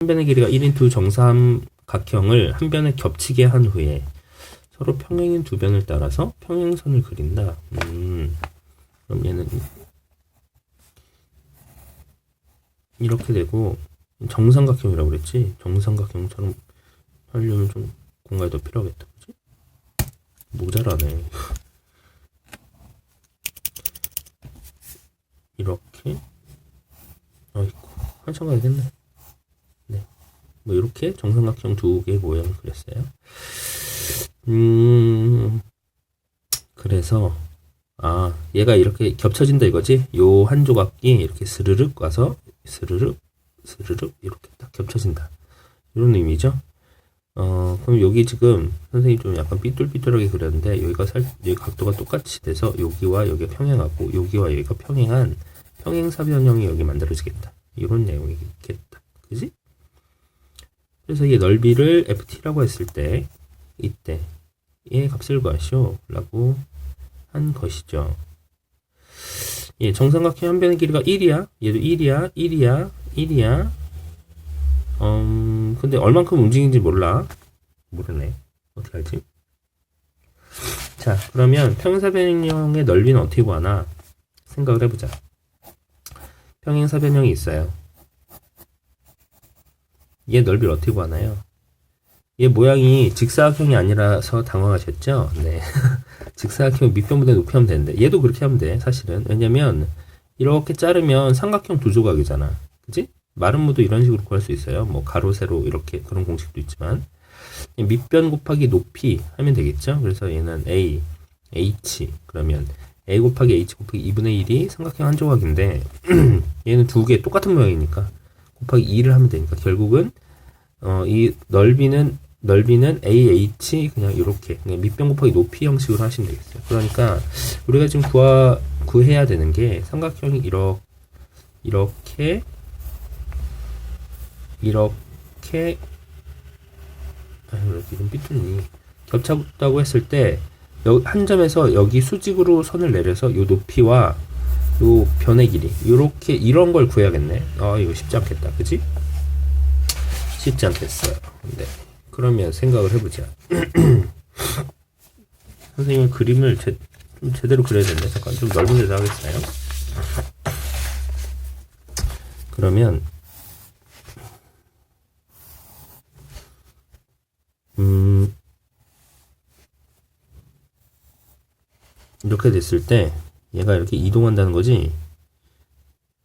한 변의 길이가 1인 두 정삼각형을 한 변에 겹치게 한 후에 서로 평행인 두 변을 따라서 평행선을 그린다. 음, 그럼 얘는 이렇게 되고 정삼각형이라고 그랬지? 정삼각형처럼 하려면 좀 공간이 더 필요하겠다. 그지? 모자라네. 이렇게 아이고 한참 가야겠네. 네. 뭐 이렇게 정삼각형 두 개의 모양을 그렸어요. 음 그래서 아 얘가 이렇게 겹쳐진다 이거지? 요 한 조각이 이렇게 스르륵 와서 스르륵 스르륵 이렇게 딱 겹쳐진다. 이런 의미죠. 어, 그럼 여기 지금 선생님이 좀 약간 삐뚤삐뚤하게 그렸는데 여기가 살, 여기 각도가 똑같이 돼서 여기와 여기가 평행하고 여기와 여기가 평행한 평행사변형이 여기 만들어지겠다. 이런 내용이겠다. 그래서 이 넓이를 ft라고 했을 때 이때 얘 값을 구하시오 라고 한 것이죠. 예, 정삼각형 한 변의 길이가 1이야. 얘도 1이야, 1이야, 1이야. 음, 근데 얼만큼 움직이는지 몰라. 모르네. 어떻게 알지? 자, 그러면 평행사변형의 넓이는 어떻게 구하나? 생각을 해보자. 평행사변형이 있어요. 얘 넓이를 어떻게 구하나요? 얘 모양이 직사각형이 아니라서 당황하셨죠? 네. 직사각형 밑변보다 높이 하면 되는데 얘도 그렇게 하면 돼 사실은 왜냐면 이렇게 자르면 삼각형 두 조각이잖아 그지? 마름모도 이런 식으로 구할 수 있어요 뭐 가로 세로 이렇게 그런 공식도 있지만 밑변 곱하기 높이 하면 되겠죠 그래서 얘는 a h 그러면 a 곱하기 h 곱하기 2분의 1이 삼각형 한 조각인데 얘는 두 개 똑같은 모양이니까 곱하기 2를 하면 되니까 결국은 어, 이 넓이는 넓이는 AH 그냥 이렇게 그냥 밑변 곱하기 높이 형식으로 하시면 되겠어요. 그러니까 우리가 지금 구하, 구해야 되는 게 삼각형이 이렇게 이렇게 이렇게 아유 이렇게 좀 삐뚤니 겹쳤다고 했을 때 한 점에서 여기 수직으로 선을 내려서 요 높이와 요 변의 길이 이렇게 이런 걸 구해야겠네. 아 이거 쉽지 않겠다, 그지? 쉽지 않겠어요. 네. 그러면 생각을 해보자. 선생님은 그림을 제, 좀 제대로 그려야 되는데 잠깐 좀 넓은 데서 하겠어요. 그러면 음 이렇게 됐을 때 얘가 이렇게 이동한다는 거지.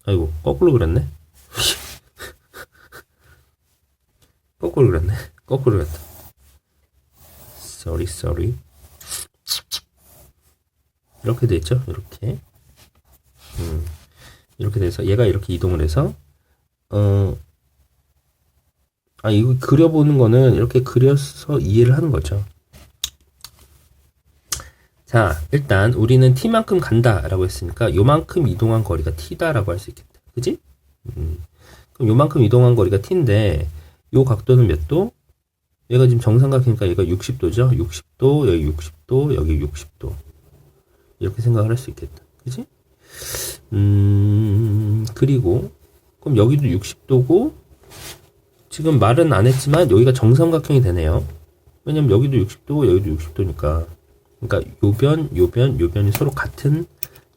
아이고 거꾸로 그렸네. 거꾸로 그렸네. 거꾸로 그렸다. sorry, sorry. 이렇게 돼 있죠? 이렇게. 음, 이렇게 돼서 얘가 이렇게 이동을 해서 어, 아 이거 그려보는 거는 이렇게 그려서 이해를 하는 거죠. 자, 일단 우리는 t만큼 간다라고 했으니까 요만큼 이동한 거리가 t다라고 할 수 있겠다. 그지? 음, 그럼 요만큼 이동한 거리가 t인데 요 각도는 몇 도? 얘가 지금 정삼각이니까 얘가 60도죠. 60도, 여기 60도, 여기 60도. 이렇게 생각을 할 수 있겠다. 그지? 음, 그리고, 그럼 여기도 60도고, 지금 말은 안 했지만, 여기가 정삼각형이 되네요. 왜냐면 여기도 60도, 여기도 60도니까. 그러니까 요변, 요변, 요변이 서로 같은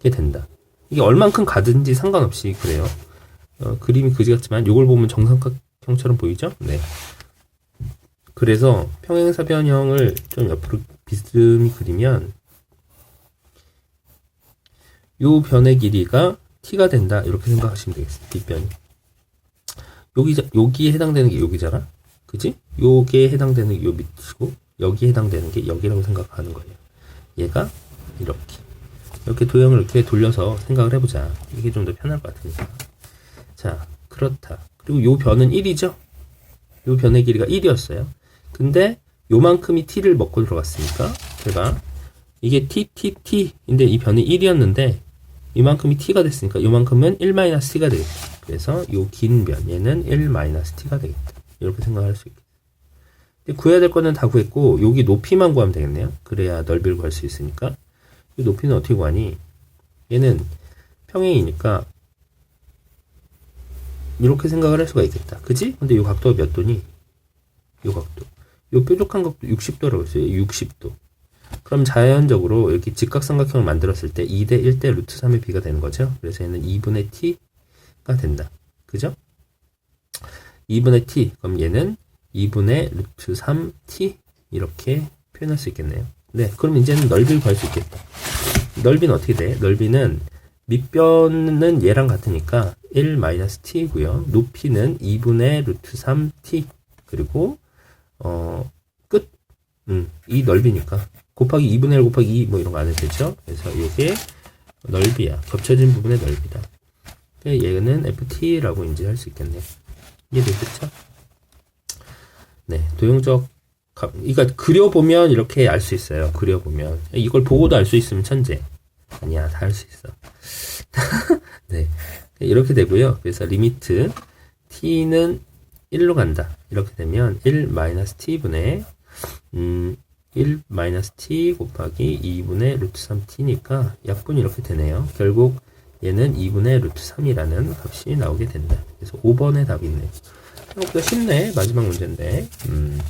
게 된다. 이게 얼만큼 가든지 상관없이 그래요. 어, 그림이 그지 같지만, 요걸 보면 정삼각형처럼 보이죠? 네. 그래서 평행사변형을 좀 옆으로 비스듬히 그리면 요 변의 길이가 t가 된다 이렇게 생각하시면 되겠습니다. 뒷변이 여기 여기에 해당되는 게 여기잖아, 그지? 요게 해당되는 게 요 밑이고 여기에 해당되는 게 여기라고 생각하는 거예요. 얘가 이렇게 이렇게 도형을 이렇게 돌려서 생각을 해보자. 이게 좀 더 편할 것 같으니까. 자, 그렇다. 그리고 요 변은 1이죠? 요 변의 길이가 1이었어요. 근데 요만큼이 t를 먹고 들어갔으니까 제가 이게 t, t, t인데 이 변이 1이었는데 이만큼이 t가 됐으니까 요만큼은 1-t가 되겠다. 그래서 요 긴 변, 얘는 1-t가 되겠다. 이렇게 생각할 수 있겠다. 구해야 될 거는 다 구했고 여기 높이만 구하면 되겠네요. 그래야 넓이를 구할 수 있으니까 이 높이는 어떻게 구하니? 얘는 평행이니까 이렇게 생각을 할 수가 있겠다. 그지? 근데 이 각도가 몇 도니? 이 각도. 이 뾰족한 각도 60도라고 했어요. 60도. 그럼 자연적으로 이렇게 직각삼각형을 만들었을 때 2대 1대 루트 3의 비가 되는 거죠. 그래서 얘는 2분의 t가 된다. 그죠? 2분의 t. 그럼 얘는 2분의 루트 3t 이렇게 표현할 수 있겠네요. 네, 그럼 이제는 넓이를 구할 수 있겠다. 넓이는 어떻게 돼? 넓이는 밑변은 얘랑 같으니까 1-t이고요. 높이는 2분의 루트 3t 그리고 어 끝. 음, 이 넓이니까 곱하기 2분의 1 곱하기 2 뭐 이런 거 안 해도 되죠? 그래서 이게 넓이야. 겹쳐진 부분의 넓이다. 그러니까 얘는 ft라고 이제 할 수 있겠네요. 이해되겠죠? 네, 도형적 값, 그러니까 그려보면 이렇게 알 수 있어요. 그려보면 이걸 보고도 알 수 있으면 천재. 아니야, 다 할 수 있어. 네, 이렇게 되고요. 그래서 리미트 t는 1로 간다. 이렇게 되면 1 t분의 음, 1 t 곱하기 2분의 루트 3t니까 약분이 이렇게 되네요. 결국 얘는 2분의 루트 3이라는 값이 나오게 된다. 그래서 5번의 답이 있네요. 생각보다 쉽네. 마지막 문제인데. 음.